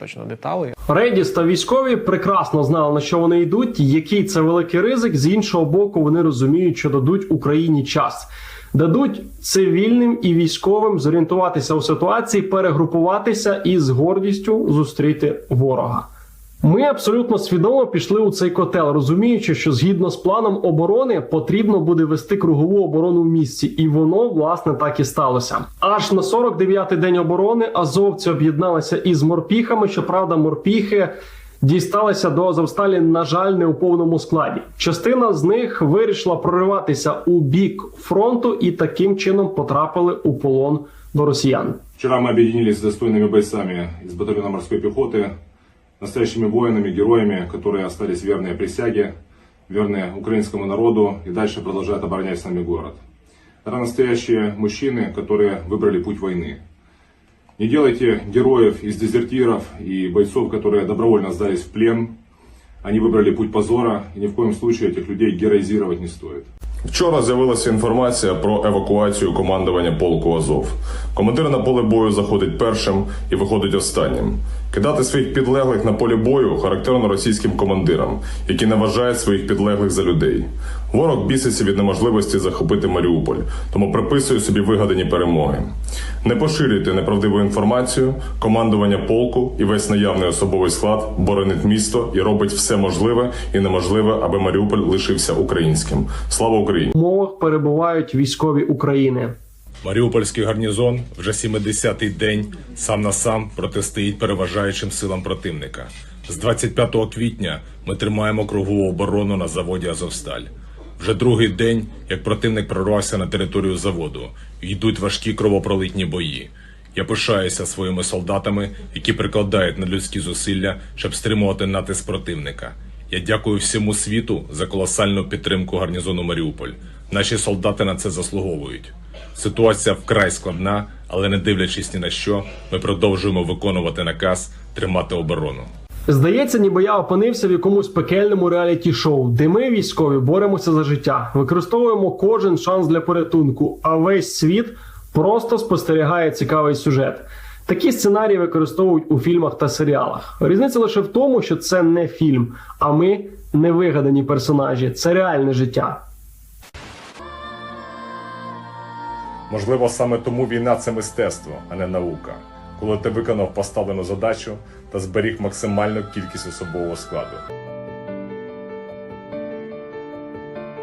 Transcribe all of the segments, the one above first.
точно деталей. Рейдіс та військові прекрасно знали на що вони йдуть, який це великий ризик. З іншого боку, вони розуміють, що дадуть Україні час. Дадуть цивільним і військовим зорієнтуватися у ситуації, перегрупуватися і з гордістю зустріти ворога. Ми абсолютно свідомо пішли у цей котел, розуміючи, що згідно з планом оборони потрібно буде вести кругову оборону в місті, і воно власне так і сталося. Аж на 49-й день оборони азовці об'єдналися із морпіхами. Щоправда, морпіхи дісталися до Азовсталі, на жаль, не у повному складі. Частина з них вирішила прориватися у бік фронту і таким чином потрапили у полон до росіян. Вчера мы объединились с достойными бойцами из батальона морской пехоты, настоящими воинами, героями, которые остались верные присяге, верные украинскому народу и дальше продолжают оборонять с нами город. Это настоящие мужчины, которые выбрали путь войны. Не делайте героев из дезертиров и бойцов, которые добровольно сдались в плен. Они выбрали путь позора, и ни в коем случае этих людей героизировать не стоит. Вчора з'явилася інформація про евакуацію командування полку Азов. Командир на поле бою заходить першим і виходить останнім. Кидати своїх підлеглих на полі бою характерно російським командирам, які не вважають своїх підлеглих за людей. Ворог біситься від неможливості захопити Маріуполь, тому приписує собі вигадані перемоги. Не поширюйте неправдиву інформацію. Командування полку і весь наявний особовий склад боронить місто і робить все можливе і неможливе, аби Маріуполь лишився українським. Слава Україні! В умовах перебувають військові України. Маріупольський гарнізон вже 70-й день сам на сам протистоїть переважаючим силам противника. З 25 квітня ми тримаємо кругову оборону на заводі Азовсталь. Вже другий день, як противник прорвався на територію заводу, йдуть важкі кровопролитні бої. Я пишаюся своїми солдатами, які прикладають надлюдські зусилля, щоб стримувати натиск противника. Я дякую всьому світу за колосальну підтримку гарнізону Маріуполь. Наші солдати на це заслуговують. Ситуація вкрай складна, але не дивлячись ні на що, ми продовжуємо виконувати наказ тримати оборону. Здається, ніби я опинився в якомусь пекельному реаліті-шоу, де ми, військові, боремося за життя, використовуємо кожен шанс для порятунку, а весь світ просто спостерігає цікавий сюжет. Такі сценарії використовують у фільмах та серіалах. Різниця лише в тому, що це не фільм, а ми не вигадані персонажі, це реальне життя. Можливо, саме тому війна це мистецтво, а не наука. Коли ти виконав поставлену задачу та зберіг максимальну кількість особового складу.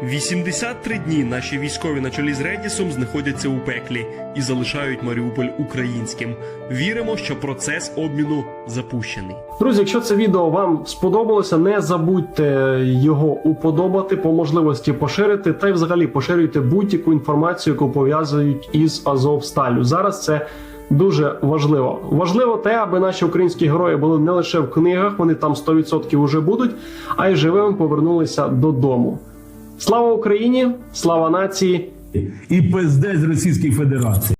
83 дні наші військові на чолі з Редісом знаходяться у пеклі і залишають Маріуполь українським. Віримо, що процес обміну запущений. Друзі, якщо це відео вам сподобалося, не забудьте його уподобати, по можливості поширити та й взагалі поширюйте будь-яку інформацію, яку пов'язують із Азовсталю. Зараз це дуже важливо. Важливо те, аби наші українські герої були не лише в книгах, вони там 100% уже будуть, а й живими повернулися додому. Слава Україні! Слава нації! і пиздець Російській Федерації.